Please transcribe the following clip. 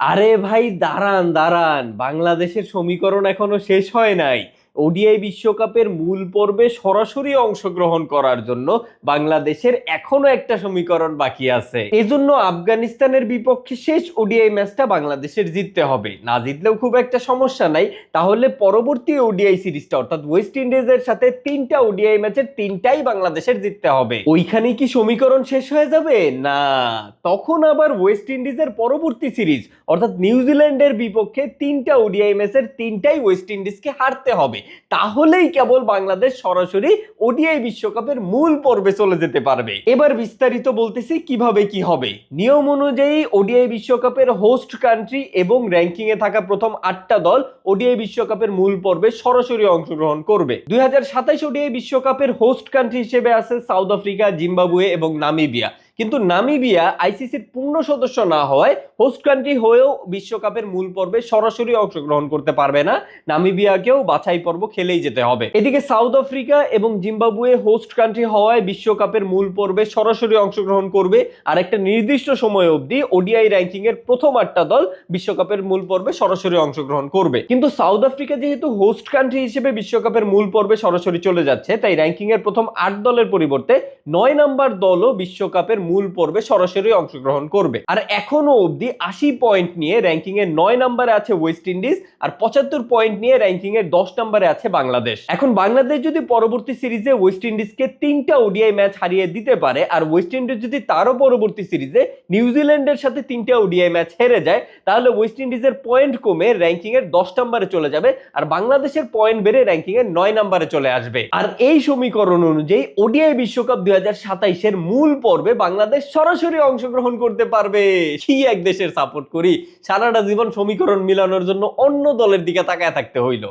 আরে ভাই দাঁড়ান দাঁড়ান। বাংলাদেশের সমীকরণ এখনও শেষ হয় নাই। ওডিআই বিশ্বকাপের মূল পর্বে সরাসরি অংশগ্রহণ করার জন্য বাংলাদেশের এখনও একটা সমীকরণ বাকি আছে। এজন্য আফগানিস্তানের বিপক্ষে শেষ ওডিআই ম্যাচটা বাংলাদেশের জিততে হবে। না জিতলেও খুব একটা সমস্যা নাই। তাহলে পরবর্তী ওডিআই সিরিজটা, অর্থাৎ ওয়েস্ট ইন্ডিজের সাথে তিনটা ওডিআই ম্যাচের তিনটাই বাংলাদেশের জিততে হবে। ওইখানেই কি সমীকরণ শেষ হয়ে যাবে? না। তখন আবার ওয়েস্ট ইন্ডিজের পরবর্তী সিরিজ, অর্থাৎ নিউজিল্যান্ডের বিপক্ষে তিনটা ওডিআই ম্যাচের তিনটাই ওয়েস্ট ইন্ডিজকে হারতে হবে। তাহলেই কেবল বাংলাদেশ সরাসরি ওডিআই বিশ্বকাপের মূল পর্বে চলে যেতে পারবে। এবার বিস্তারিত বলতেছি কীভাবে কি হবে। নিয়ম অনুযায়ী ওডিআই বিশ্বকাপের হোস্ট কান্ট্রি এবং র্যাঙ্কিং এ থাকা প্রথম আটটা দল ওডিআই বিশ্বকাপের মূল পর্বে সরাসরি অংশগ্রহণ করবে। দুই হাজার সাতাইশ ওডিআই বিশ্বকাপের হোস্ট কান্ট্রি হিসেবে আছে সাউথ আফ্রিকা, জিম্বাবুয়ে এবং নামিবিয়া। কিন্তু নামিবিয়া আইসিসির পূর্ণ সদস্য না হওয়ায় হোস্ট কান্ট্রি হয়েও বিশ্বকাপের মূল পর্বে সরাসরি অংশগ্রহণ করতে পারবে না। নামিবিয়াকেও বাছাই পর্ব খেলেই যেতে হবে। এদিকে সাউথ আফ্রিকা এবং জিম্বাবুয়ে হোস্ট কান্ট্রি হওয়ায় বিশ্বকাপের মূল পর্বে সরাসরি অংশগ্রহণ করবে। আর একটা নির্দিষ্ট সময় অবধি ওডিআই র্যাঙ্কিং এর প্রথম আটটা দল বিশ্বকাপের মূল পর্বে সরাসরি অংশগ্রহণ করবে। কিন্তু সাউথ আফ্রিকা যেহেতু হোস্ট কান্ট্রি হিসেবে বিশ্বকাপের মূল পর্বে সরাসরি চলে যাচ্ছে, তাই র্যাঙ্কিং এর প্রথম আট দলের পরিবর্তে নয় নাম্বার দলও বিশ্বকাপের মূল পর্বে সরাসরি অংশগ্রহণ করবে। আর এখনও অবধি আশি পয়েন্ট নিয়ে র্যাঙ্কিং এর নয় নম্বরে আছে ওয়েস্ট ইন্ডিজ আর পঁচাত্তর পয়েন্ট নিয়ে র্যাঙ্কিং এর দশ নম্বরে আছে বাংলাদেশ। এখন বাংলাদেশ যদি পরবর্তী সিরিজে ওয়েস্ট ইন্ডিজকে তিনটা ওডিআই ম্যাচ হারিয়ে দিতে পারে আর ওয়েস্ট ইন্ডিজ যদি তারও পরবর্তী সিরিজে নিউজিল্যান্ডের সাথে তিনটা ওডিআই ম্যাচ হেরে যায়, তাহলে ওয়েস্ট ইন্ডিজের পয়েন্ট কমে র্যাঙ্কিং এর দশ নম্বরে চলে যাবে আর বাংলাদেশের পয়েন্ট বেড়ে র্যাঙ্কিং এর নয় নম্বরে চলে আসবে। আর এই সমীকরণ অনুযায়ী ওডিআই বিশ্বকাপ দুই হাজার মূল পর্বে বাংলাদেশ সরাসরি অংশগ্রহণ করতে পারবে। কি এক দেশের সাপোর্ট করি? সারাটা জীবন সমীকরণ মিলানোর জন্য অন্য দলের দিকে তাকায় থাকতে হইল।